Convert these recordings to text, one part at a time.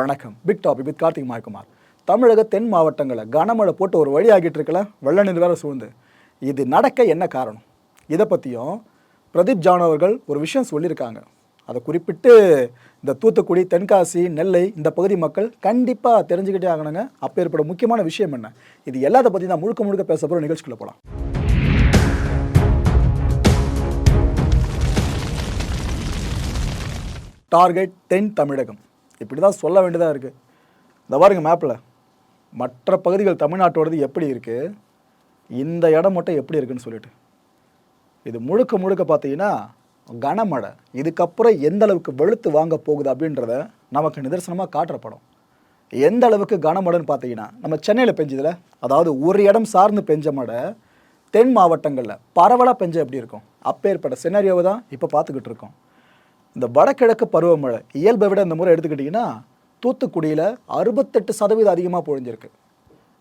வணக்கம். Big topic with Karthik மாய்குமார் தமிழக தென் மாவட்டங்களை கனமழை போட்டு ஒரு வழி ஆகிட்டு இருக்கல வெள்ள நீர் வேற சூழ்ந்து. இது நடக்க என்ன காரணம்? இதை பற்றியும் பிரதீப் ஜான் அவர்கள் ஒரு விஷயம் சொல்லியிருக்காங்க. அதை குறிப்பிட்டு இந்த தூத்துக்குடி தென்காசி நெல்லை இந்த பகுதி மக்கள் கண்டிப்பாக தெரிஞ்சுக்கிட்டே ஆகணுங்க. அப்போ ஏற்பட முக்கியமான விஷயம் என்ன? இது எல்லாத்த பற்றி தான் முழுக்க முழுக்க பேச போகிற நிகழ்ச்சிக்குள்ளே போகலாம் டார்கெட் தென் தமிழகம். இப்படி தான் சொல்ல வேண்டியதாக இருக்குது இந்த பாருங்க மேப்பில் மற்ற பகுதிகள் தமிழ்நாட்டோடது எப்படி இருக்குது இந்த இடம் மட்டும் எப்படி இருக்குன்னு சொல்லிட்டு. இது முழுக்க முழுக்க பார்த்தீங்கன்னா கனமழை. இதுக்கப்புறம் எந்த அளவுக்கு வெளுத்து வாங்க போகுது அப்படின்றத நமக்கு நிதர்சனமாக காட்டுற படம். எந்த அளவுக்கு கனமழைன்னு பார்த்தீங்கன்னா நம்ம சென்னையில் பெஞ்சதில் அதாவது ஒரு இடம் சார்ந்து பெஞ்ச மழை தென் மாவட்டங்களில் பரவலாக பெஞ்ச எப்படி இருக்கும்? அப்பேற்பட்ட சினாரியோவை தான் இப்போ பார்த்துக்கிட்டு இருக்கோம். இந்த வடகிழக்கு பருவமழை இயல்பை விட இந்த முறை எடுத்துக்கிட்டிங்கன்னா தூத்துக்குடியில் அறுபத்தெட்டு சதவீதம் அதிகமாக பொழிஞ்சிருக்கு.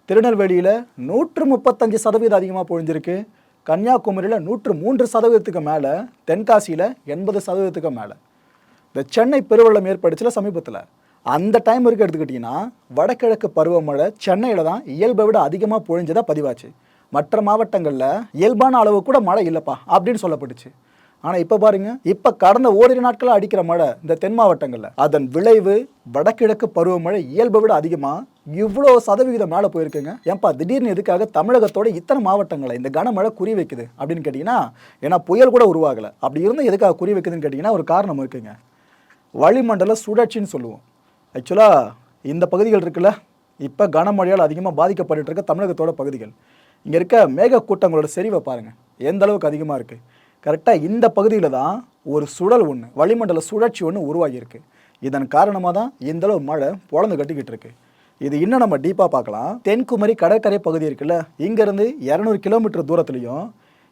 திருநெல்வேலியில் நூற்று முப்பத்தஞ்சு சதவீதம் அதிகமாக பொழிஞ்சிருக்கு. கன்னியாகுமரியில் நூற்று மூன்று சதவீதத்துக்கு மேலே. தென்காசியில் எண்பது சதவீதத்துக்கு மேலே. இந்த சென்னை பெருவெள்ளம் ஏற்பட்டுச்சுல சமீபத்தில். அந்த டைம் வரைக்கும் எடுத்துக்கிட்டிங்கன்னா வடகிழக்கு பருவமழை சென்னையில் தான் இயல்பை விட அதிகமாக பொழிஞ்சதாக பதிவாச்சு. மற்ற மாவட்டங்களில் இயல்பான அளவு கூட மழை இல்லைப்பா அப்படின்னு சொல்லப்பட்டுச்சு. ஆனால் இப்போ பாருங்க இப்போ கடந்த ஓரிரு நாட்களாக அடிக்கிற மழை இந்த தென் மாவட்டங்களில் அதன் விளைவு வடகிழக்கு பருவமழை இயல்பை விட அதிகமாக இவ்வளோ சதவிகிதம் மேலே போயிருக்குங்க. ஏன்பா திடீர்னு எதுக்காக தமிழகத்தோட இத்தனை மாவட்டங்களை இந்த கனமழை குறி வைக்குது அப்படின்னு கேட்டிங்கன்னா ஏன்னா புயல் கூட உருவாகலை. அப்படி இருந்து எதுக்காக குறி வைக்குதுன்னு கேட்டிங்கன்னா ஒரு காரணம் இருக்குங்க. வளிமண்டல சுழற்சின்னு சொல்லுவோம். ஆக்சுவலாக இந்த பகுதிகள் இருக்குல்ல இப்போ கனமழையால் அதிகமாக பாதிக்கப்பட்டு இருக்க தமிழகத்தோட பகுதிகள். இங்கே இருக்க மேக கூட்டங்களோட செறிவை பாருங்கள் எந்த அளவுக்கு அதிகமாக இருக்குது கரெக்டாக இந்த பகுதியில் தான் ஒரு சுழல் ஒன்று வளிமண்டல சுழற்சி ஒன்று உருவாகியிருக்கு. இதன் காரணமாக தான் இந்தளவு மழை பொழந்து கட்டிக்கிட்டு இருக்கு. இது இன்னும் நம்ம டீப்பாக பார்க்கலாம். தென்குமரி கடற்கரை பகுதி இருக்குல்ல இங்கேருந்து இரநூறு கிலோமீட்டர் தூரத்துலையும்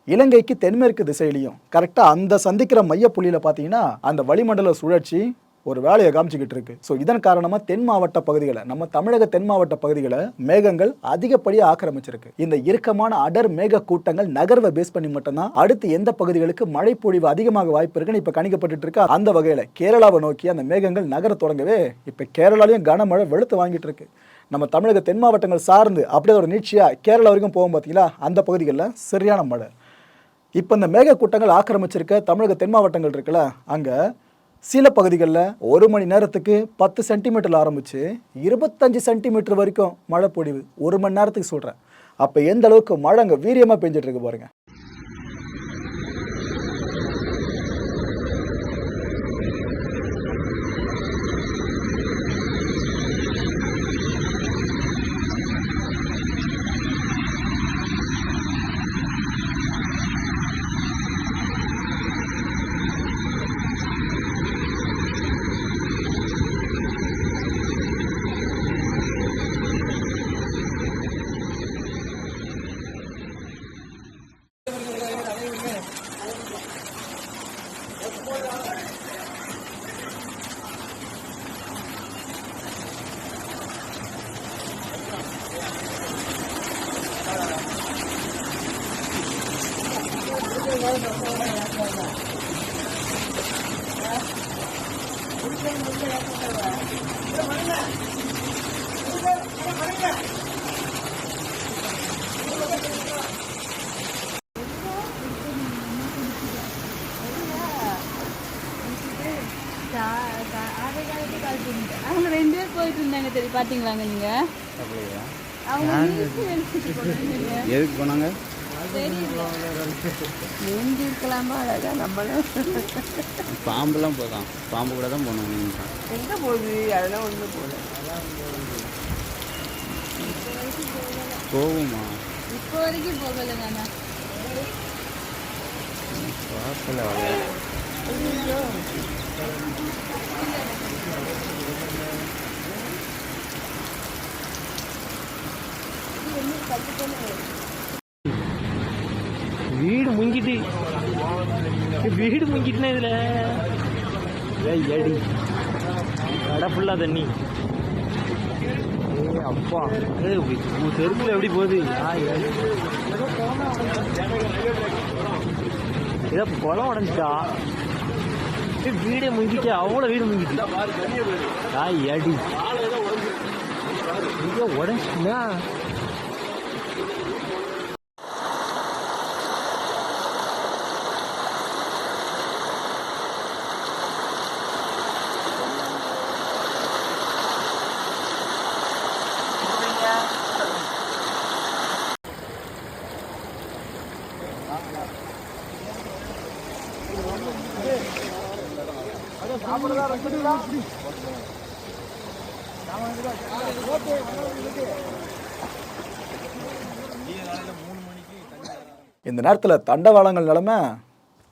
இலங்கைக்கு தென்மேற்கு திசையிலையும் கரெக்டாக அந்த சந்திக்கிற மையப்புள்ளியில் பார்த்தீங்கன்னா அந்த வளிமண்டல சுழற்சி ஒரு வேலையை காமிச்சிக்கிட்டு இருக்கு. ஸோ இதன் காரணமாக தென் மாவட்ட பகுதிகளை நம்ம தமிழக தென் மாவட்ட பகுதிகளை மேகங்கள் அதிகப்படியாக ஆக்கிரமிச்சிருக்கு. இந்த இறுக்கமான அடர் மேக கூட்டங்கள் நகர்வை பேஸ் பண்ணி மட்டும்தான் அடுத்து எந்த பகுதிகளுக்கு மழை பொழிவு அதிகமாக வாய்ப்பு இருக்குன்னு இப்போ கணிக்கப்பட்டு அந்த வகையில் கேரளாவை நோக்கி அந்த மேகங்கள் நகர தொடங்கவே இப்போ கேரளாலையும் கனமழை வெளுத்து வாங்கிட்டு இருக்கு. நம்ம தமிழக தென் மாவட்டங்கள் சார்ந்து அப்படியே ஒரு நீட்சியாக கேரளா வரைக்கும் போகும் பார்த்தீங்களா அந்த பகுதிகளில் சரியான மழை. இப்போ இந்த மேகக்கூட்டங்கள் ஆக்கிரமிச்சிருக்க தமிழக தென் மாவட்டங்கள் இருக்குல்ல அங்கே சில பகுதிகளில் ஒரு மணி நேரத்துக்கு பத்து சென்டிமீட்டரில் ஆரம்பித்து இருபத்தஞ்சி சென்டிமீட்டர் வரைக்கும் மழை பொழிவு. ஒரு மணி நேரத்துக்கு சொல்கிறேன் அப்போ எந்த அளவுக்கு மழை அங்கே வீரியமாக பெஞ்சிட்ருக்கு பாருங்கள் அவங்க ரெண்டு பேர் போயிட்டு இருந்தாங்க தெரியும்? பாத்தீங்களாங்க நீங்க? அவங்க எதுக்கு போனாங்க? ஏந்தி இருக்கலாமா அழகா நம்மளும் பாம்புலாம் போதான். பாம்பு கூட தான் நீங்கள் எங்க போகுது? அதெல்லாம் ஒண்ணு போல போகுமா? இப்போ வரைக்கும் போகலைங்க அண்ணா பார்க்கல. அவ்வளோ வீடு முங்கிட்டு. வீடு முங்கிட்டுனா இதுல? ஏடி. கடை ஃபுல்லா தண்ணி. ஏய் அப்பா. உன் தெருக்குள்ள எப்படி போகுது. ஏதோ குளம் உடஞ்சிட்டா. வீடே முங்கிட்டு அவ்வளோ வீடு முங்கிட்டு. ஆ ஏடி. இங்கே இந்த நேரத்தில் தண்டவாளங்கள் நிலமை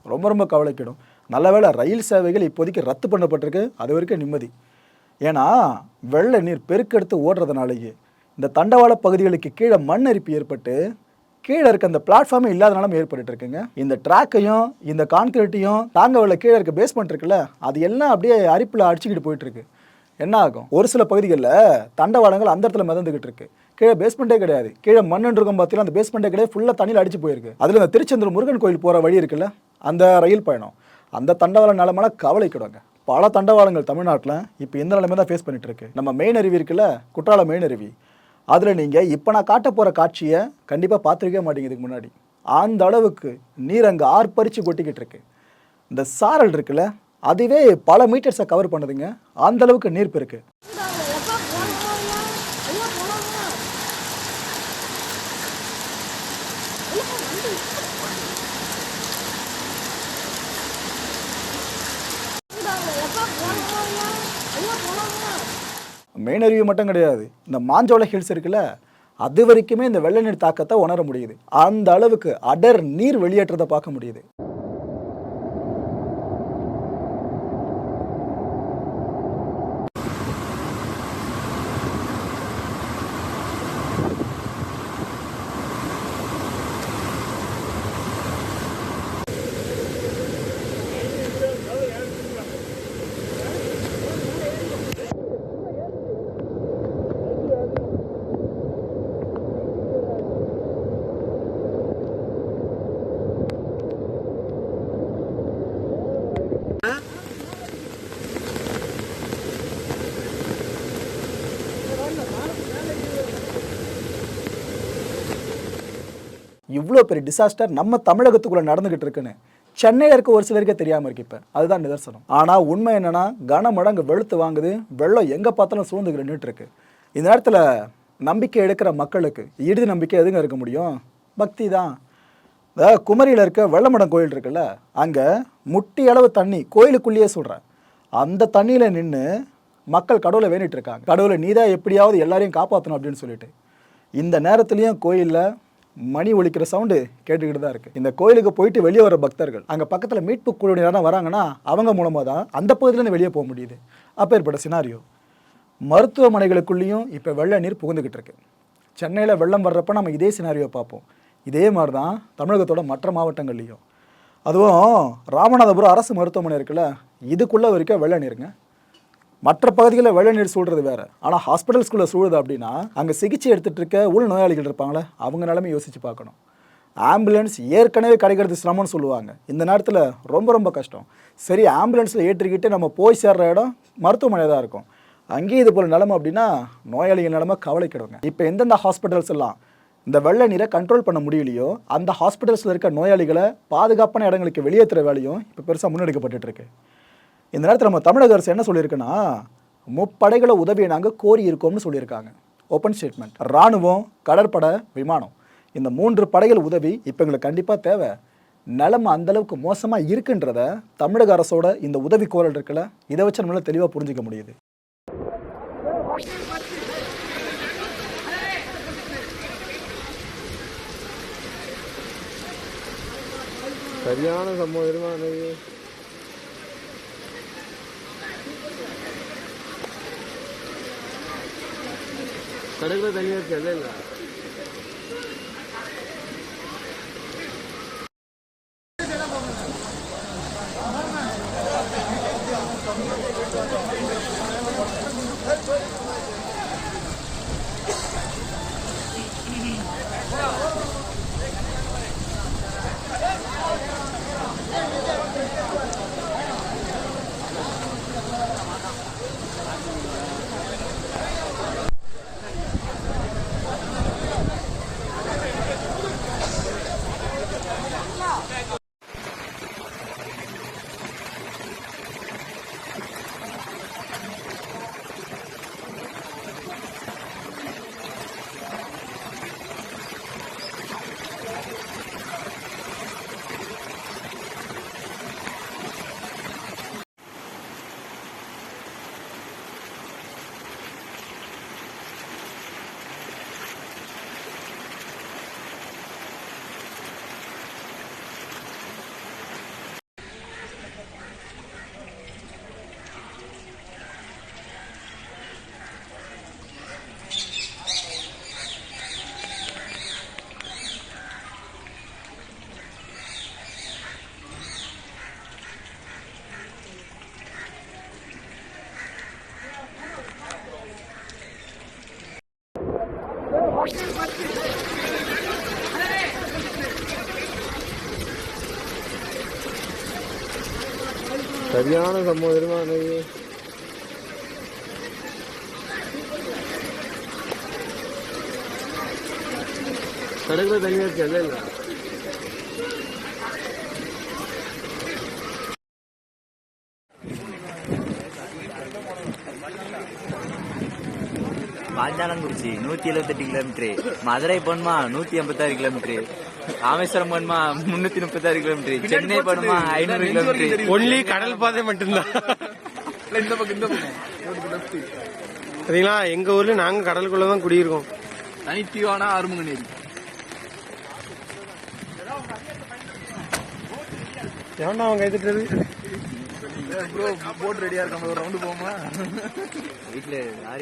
ரொம்ப ரொம்ப கவலைக்கிடும். நல்ல வேளை ரயில் சேவைகள் இப்போதைக்கு ரத்து பண்ணப்பட்டிருக்கு. அது வரைக்கும் நிம்மதி. ஏன்னா வெள்ள நீர் பெருக்கெடுத்து ஓடுறதுனாலேயே இந்த தண்டவாள பகுதிகளுக்கு கீழே மண் அரிப்பு ஏற்பட்டு கீழே இருக்க அந்த பிளாட்ஃபார்மே இல்லாதனாலும் ஏற்பட்டு இருக்குங்க இந்த ட்ராக்கையும் இந்த கான்கிரீட்டையும் தாங்க உள்ள கீழே இருக்க பேஸ்மெண்ட் இருக்குல்ல அது எல்லாம் அப்படியே அரிப்பில் அடிச்சுக்கிட்டு போயிட்டு இருக்கு என்ன ஆகும் ஒரு சில பகுதிகளில் தண்டவாளங்கள் அந்த இடத்துல மிதந்துகிட்டு இருக்கு. கீழே பேஸ்மெண்ட்டே கிடையாது. கீழே மண்ணு இருக்கும் பார்த்தீங்கன்னா அந்த பேஸ்மெண்ட்டே கிடையாது. ஃபுல்லாக தண்ணியில் அடிச்சு போயிருக்கு. அதில் இந்த திருச்செந்தூர் முருகன் கோயில் போகிற வழி இருக்குல்ல? அந்த ரயில் பயணம். அந்த தண்டவாள நிலமான கவலைக்கிடுவாங்க பல தண்டவாளங்கள் தமிழ்நாட்டில் இப்போ இந்த நிலைமை தான் ஃபேஸ் பண்ணிட்டு இருக்கு. நம்ம மெயின் அருவி இருக்குல்ல? குற்றால மெயின் அருவி. அதில் நீங்கள் இப்போ நான் காட்ட போகிற காட்சியை கண்டிப்பாக பார்த்துருக்கவே மாட்டீங்க இதுக்கு முன்னாடி. அந்த அளவுக்கு நீர் அங்கே ஆர்ப்பரித்து கொட்டிக்கிட்டு இருக்கு. இந்த சாரல் இருக்குல்ல? அதுவே பல மீட்டர்ஸை கவர் பண்ணுதுங்க. அந்த அளவுக்கு நீர் பெருக்கு. மெயின் அருவி மட்டும் கிடையாது. இந்த மாஞ்சோலை ஹில்ஸ் இருக்குல்ல அது வரைக்குமே இந்த வெள்ள நீர் தாக்கத்தை உணர முடியுது. அந்த அளவுக்கு அடர் நீர் வெளியேற்றதை பார்க்க முடியுது. இவ்வளோ பெரிய டிசாஸ்டர் நம்ம தமிழகத்துக்குள்ளே நடந்துகிட்டு இருக்குன்னு சென்னையில் இருக்க ஒரு சிலருக்கே தெரியாமல் இருக்கு இப்போ. அதுதான் நிதர்சனம். ஆனால் உண்மை என்னென்னா கனமடங்கு வெளுத்து வாங்குது வெள்ளம் எங்கே பார்த்தாலும் சூழ்ந்துக்கிட்டு நின்றுட்டு இருக்கு. இந்த நேரத்தில் நம்பிக்கை எடுக்கிற மக்களுக்கு இறுதி நம்பிக்கை எதுங்க இருக்க முடியும்? பக்தி தான். அதாவது குமரியில் இருக்க வெள்ளமடம் கோயில் இருக்குல்ல அங்கே முட்டி அளவு தண்ணி கோயிலுக்குள்ளேயே சொல்கிறேன் அந்த தண்ணியில் நின்று மக்கள் கடவுளை வேண்டிட்டு இருக்காங்க. கடவுளை நீதான் எப்படியாவது எல்லாரையும் காப்பாற்றணும் அப்படின்னு சொல்லிட்டு. இந்த நேரத்துலையும் கோயிலில் மணி ஒழிக்கிற சவுண்டு கேட்டுக்கிட்டு தான் இருக்குது இந்த கோயிலுக்கு போயிட்டு வெளியே வர பக்தர்கள் அங்கே பக்கத்தில் மீட்பு குழுவினர் வராங்கன்னா அவங்க மூலமாக தான் அந்த பகுதியிலேருந்து வெளியே போக முடியுது. அப்பேற்பட்ட சினாரியோ மருத்துவமனைகளுக்குள்ளேயும் இப்போ வெள்ள நீர் புகுந்துக்கிட்டு இருக்கு. சென்னையில் வெள்ளம் வர்றப்ப நம்ம இதே சினாரியோ பார்ப்போம். இதே மாதிரி தான் தமிழகத்தோட மற்ற மாவட்டங்கள்லேயும். அதுவும் ராமநாதபுரம் அரசு மருத்துவமனை இருக்குல்ல இதுக்குள்ளே வரைக்கும் வெள்ள நீருங்க. மற்ற பகுதிகளில் வெள்ள நீர் சூழ்றது வேற. ஆனால் ஹாஸ்பிட்டல்ஸ்குள்ளே சூழுது அப்படின்னா அங்கே சிகிச்சை எடுத்துகிட்டு இருக்க உள் நோயாளிகள் இருப்பாங்களே அவங்க நிலமே யோசிச்சு பார்க்கணும். ஆம்புலன்ஸ் ஏற்கனவே கிடைக்கிறது சிரமம்னு சொல்லுவாங்க. இந்த நேரத்தில் ரொம்ப ரொம்ப கஷ்டம். சரி ஆம்புலன்ஸில் ஏற்றிக்கிட்டு நம்ம போய் சேர்ற இடம் மருத்துவமனை தான் இருக்கும். அங்கேயும் இது போல் நிலமை அப்படின்னா நோயாளிகள் நிலமை கவலைக்கிடுங்க. இப்போ எந்தெந்த ஹாஸ்பிட்டல்ஸ் எல்லாம் இந்த வெள்ள நீரை கண்ட்ரோல் பண்ண முடியலையோ அந்த ஹாஸ்பிட்டல்ஸில் இருக்க நோயாளிகளை பாதுகாப்பான இடங்களுக்கு வெளியேற்றுற வேலையும் இப்போ பெருசாக முன்னெடுக்கப்பட்டுருக்கு இந்த நேரத்தில் நம்ம தமிழக அரசு என்ன சொல்லியிருக்குன்னா முப்படைகளை உதவியை நாங்கள் கோரி இருக்கோம்னு சொல்லியிருக்காங்க. ஓப்பன் ஸ்டேட்மெண்ட் இராணுவம் கடற்படை விமானம். இந்த மூன்று படைகள் உதவி இப்போ எங்களுக்கு கண்டிப்பாக தேவை. நிலம அந்தளவுக்கு மோசமாக இருக்குன்றத தமிழக அரசோட இந்த உதவி கோரல் இருக்குல்ல இதை வச்சு நம்மளால் தெளிவாக புரிஞ்சிக்க முடியுது. சரியான சம்பவம் தெரியுமா அன்னைக்கு கடைக்குள்ள தனியாக சரியான சம்பவம் தெரியுமா அன்னைக்கு கடைக்குள்ள தனியாக இருக்கு இல்லை இல்லை பாஞ்சாலங்குறிச்சி நூத்தி எழுபத்தெட்டு கிலோமீட்டரு மதுரை போகணுமா நூத்தி எண்பத்தாறு கிலோமீட்டரு ராமேஸ்வரம் முன்னூத்தி முப்பத்தாறு கிலோமீட்டரு சென்னை போகணுமா? ஐநூறு கிலோமீட்டரு ஒன்லி கடல் பாதை மட்டும்தான். இந்த பக்கம் இந்த பக்கம். சரிங்களா? எங்க ஊர்ல நாங்க கடலுக்குள்ள தான் குடியிருக்கோம். நைட்டிவானா அருமங்கநேரி ஏன்டா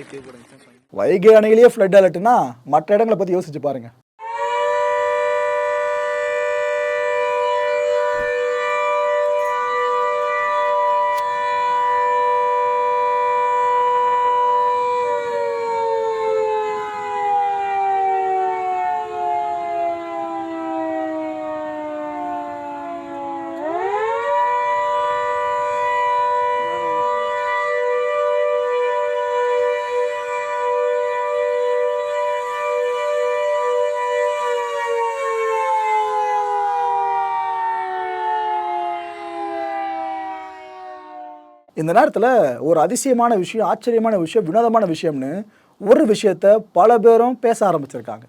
பே போடுங்க வைகை அணையிலேயே ஃப்ளட் அலர்ட்னா மற்ற இடங்களை பத்தி யோசிச்சு பாருங்க. இந்த நேரத்தில் ஒரு அதிசயமான விஷயம் ஆச்சரியமான விஷயம் வினோதமான விஷயம்னு ஒரு விஷயத்த பல பேரும் பேச ஆரம்பிச்சிருக்காங்க.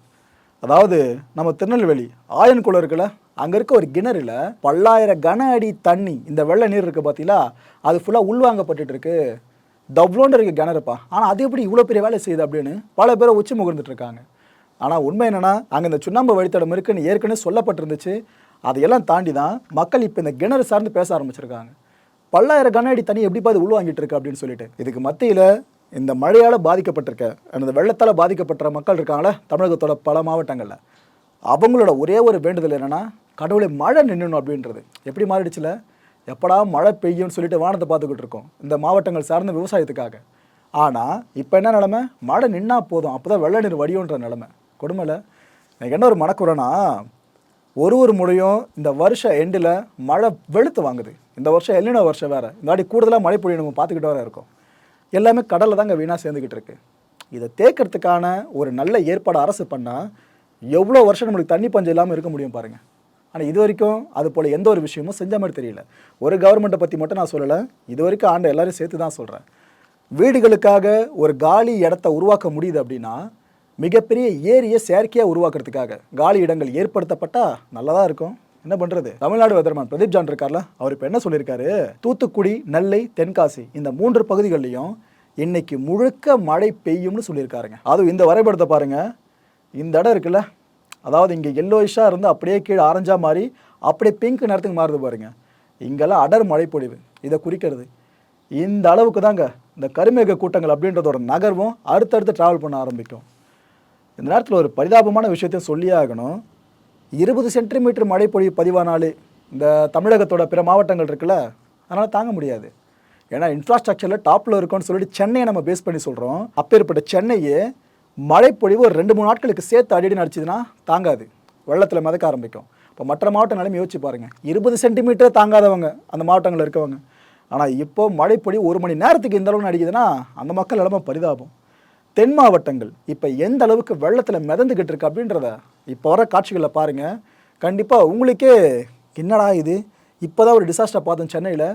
அதாவது நம்ம திருநெல்வேலி ஆயன்குளம் இருக்குல்ல அங்கே இருக்க ஒரு கிணறுல பல்லாயிரம் கன அடி தண்ணி இந்த வெள்ளை நீர் இருக்குது பார்த்தீங்களா அது ஃபுல்லாக உள்வாங்கப்பட்டுட்டு இருக்கு. தவ்ளோண்டு இருக்குது கிணறுப்பா. ஆனால் அது எப்படி இவ்வளோ பெரிய வேலை செய்யுது அப்படின்னு பல பேரை உச்சி முகர்ந்துட்டு இருக்காங்க. ஆனால் உண்மை என்னென்னா அங்கே இந்த சுண்ணாம்பு வழித்தடம் இருக்குன்னு ஏற்கனவே சொல்லப்பட்டிருந்துச்சு. அதையெல்லாம் தாண்டி தான் மக்கள் இப்போ இந்த கிணறு சார்ந்து பேச ஆரம்பிச்சிருக்காங்க. பல்லாயிரம் கன அடி தண்ணி எப்படிப்பா இது உள்வாங்கிட்டு இருக்கு அப்படின்னு சொல்லிட்டு. இதுக்கு மத்தியில் இந்த மழையால் பாதிக்கப்பட்டிருக்க அந்த வெள்ளத்தால் பாதிக்கப்பட்ட மக்கள் இருக்காங்களே தமிழகத்தோட பல மாவட்டங்களில். அவங்களோட ஒரே ஒரு வேண்டுதல் என்னென்னா கடவுளை மழை நின்னணும் அப்படின்றது. எப்படி மாறிடுச்சுல? எப்படா மழை பெய்யும்னு சொல்லிட்டு வானத்தை பார்த்துக்கிட்டு இருக்கோம் இந்த மாவட்டங்கள் சார்ந்த விவசாயத்துக்காக. ஆனால் இப்போ என்ன நிலமை? மழை நின்னா போதும் அப்போ தான் வெள்ள நீர் வடியோன்ற நிலமை. கொடுமையில். எனக்கு என்ன ஒரு மனக்குறேன்னா ஒரு ஒரு முறையும் இந்த வருஷ எண்டில் மழை வெளுத்து வாங்குது. இந்த வருஷம் எல்லினோ வருஷம் வேறு. இந்த வாட்டி கூடுதலாக மழை பொழிய நம்ம பார்த்துக்கிட்டு வர இருக்கோம். எல்லாமே கடலில் தாங்க வீணாக சேர்ந்துக்கிட்டு இருக்குது இதை தேக்கிறதுக்கான ஒரு நல்ல ஏற்பாடு அரசு பண்ணால் எவ்வளோ வருஷம் நம்மளுக்கு தண்ணி பஞ்சம் இல்லாமல் இருக்க முடியும் பாருங்கள் ஆனால் இது வரைக்கும் அது போல் எந்த ஒரு விஷயமும் செஞ்ச மாதிரி தெரியல. ஒரு கவர்மெண்ட்டை பற்றி மட்டும் நான் சொல்லலை. இது வரைக்கும் ஆண்ட எல்லோரும் சேர்த்து தான் சொல்கிறேன் வீடுகளுக்காக ஒரு காலி இடத்த உருவாக்க முடியுது அப்படின்னா மிகப்பெரிய ஏரியை செயற்கையாக உருவாக்குறதுக்காக காலி இடங்கள் ஏற்படுத்தப்பட்டா நல்லதாக இருக்கும். என்ன பண்ணுறது தமிழ்நாடு வெதர்மான் பிரதீப் ஜான் இருக்கார்ல அவர் இப்போ என்ன சொல்லியிருக்காரு? தூத்துக்குடி நெல்லை தென்காசி இந்த மூன்று பகுதிகளிலையும் இன்னைக்கு முழுக்க மழை பெய்யும்னு சொல்லியிருக்காருங்க. அதுவும் இந்த வரைபடத்தை பாருங்கள் இந்த இடம் இருக்குல்ல அதாவது இங்கே எல்லோயிஷாக இருந்து அப்படியே கீழே ஆரஞ்சா மாறி அப்படியே பிங்க் நேரத்துக்கு மாறுது பாருங்கள் இங்கெல்லாம் அடர் மழை பொழிவு. இதை குறிக்கிறது. இந்த அளவுக்கு தாங்க இந்த கருமேக கூட்டங்கள் அப்படின்றதோட நகர்வும் அடுத்தடுத்து ட்ராவல் பண்ண ஆரம்பிக்கும். இந்த நேரத்தில் ஒரு பரிதாபமான விஷயத்தையும் சொல்லியே ஆகணும். இருபது சென்டிமீட்டர் மழை பொழிவு பதிவானாலே இந்த தமிழகத்தோட பிற மாவட்டங்கள் இருக்குல்ல அதனால் தாங்க முடியாது. ஏன்னா இன்ஃப்ராஸ்ட்ரக்சரில் டாப்பில் இருக்கும்னு சொல்லிட்டு சென்னையை நம்ம பேஸ் பண்ணி சொல்கிறோம் அப்பேற்பட்ட சென்னையே மழைப்பொழிவு ஒரு ரெண்டு மூணு நாட்களுக்கு சேர்த்து அடிடி நடிச்சதுன்னா தாங்காது. வெள்ளத்தில் மிதக்க ஆரம்பிக்கும். இப்போ மற்ற மாவட்ட நிலைமை யோசிச்சு பாருங்கள் இருபது சென்டிமீட்டர் தாங்காதவங்க அந்த மாவட்டங்களில் இருக்கவங்க. ஆனால் இப்போ மழைப்பொழி ஒரு மணி நேரத்துக்கு இந்த அளவுக்கு அடிக்குதுன்னா அந்த மக்கள் நிலம பரிதாபம். தென் மாவட்டங்கள். இப்போ எந்த அளவுக்கு வெள்ளத்தில் மிதந்துக்கிட்டு இருக்கு அப்படின்றத இப்போ வர காட்சிகளை பாருங்கள் கண்டிப்பாக உங்களுக்கே என்னடா இது? இப்போ தான் ஒரு டிசாஸ்டர் பார்த்தோம் சென்னையில்.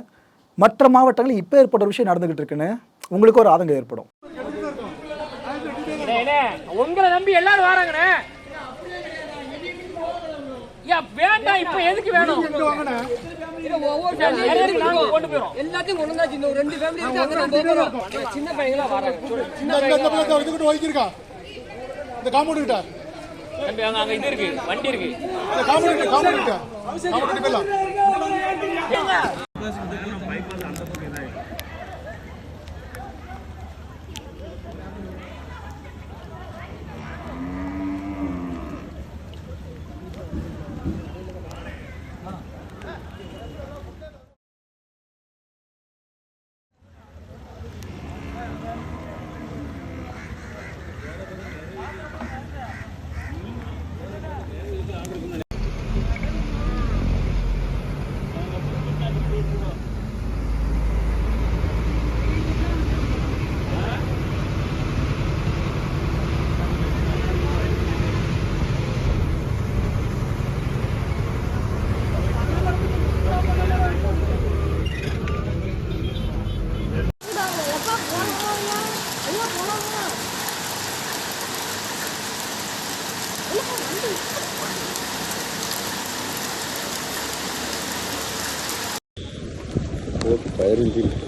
மற்ற மாவட்டங்களில் இப்போ ஏற்பட்ட ஒரு விஷயம் நடந்துக்கிட்டு இருக்குன்னு உங்களுக்கு ஒரு ஆதங்கம் ஏற்படும். உங்களை நம்பி எல்லாரும் வராங்கண்ணே. வேண்டாம் இப்ப எதுக்கு வேணும்? எல்லாத்தையும் இந்த ஒரு ரெண்டு ஃபேமிலி சின்ன பையங்களா வராங்க சின்ன இந்த காம்பவுண்ட் கிட்ட. அங்க இது இருக்கு. வண்டி இருக்கு. இந்த காம்பவுண்ட் கிட்ட காம்பவுண்ட் கிட்ட. காம்பவுண்ட் கிட்ட போயிடலாம்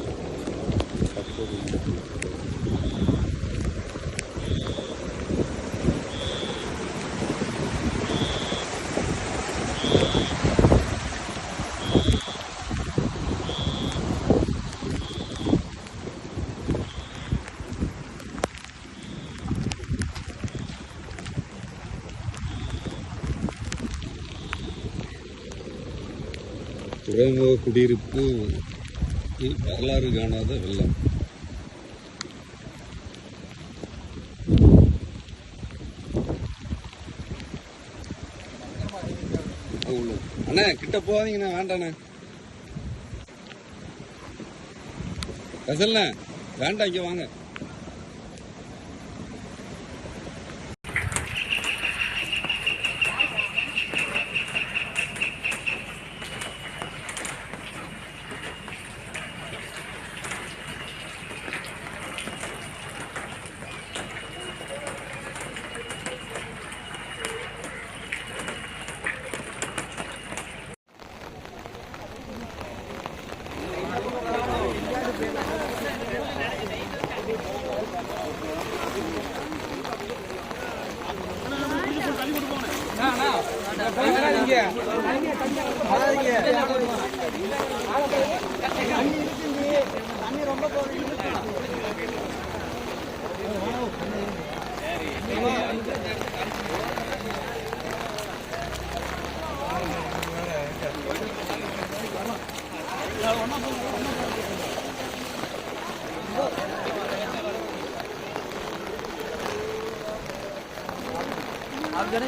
துறைமுக குடியிருப்பு வரலாறு காணாத வெள்ளம். அவ்வளோ. அண்ணே கிட்ட போகாதீங்கண்ணா வேண்டாண்ணே கசல்ண்ணே வேண்டாம் இங்கே வாங்க. தண்ணி ரொம்ப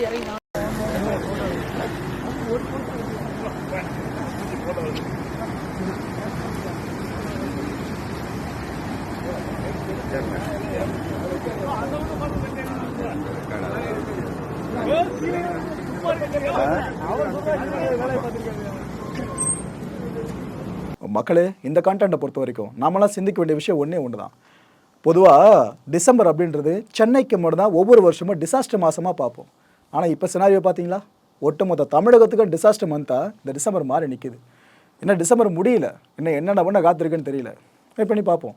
இறங்கி மக்களே இந்த கான்டென்ட்டை பொறுத்த வரைக்கும் நாமெல்லாம் சிந்திக்க வேண்டிய விஷயம் ஒன்றே ஒன்று தான் பொதுவாக டிசம்பர் அப்படின்றது சென்னைக்கு மட்டும் தான் ஒவ்வொரு வருஷமும் டிசாஸ்டர் மாதமாக பார்ப்போம். ஆனால் இப்போ சினாரியோ பார்த்தீங்களா ஒட்டுமொத்த தமிழகத்துக்கும் டிசாஸ்டர் மந்த்தாக இந்த டிசம்பர் மாறி நிற்கிது இன்னும் டிசம்பர் முடியல? இன்னும் என்னென்ன பண்ண காத்திருக்குன்னு தெரியல. வெயிட் பண்ணி பார்ப்போம்.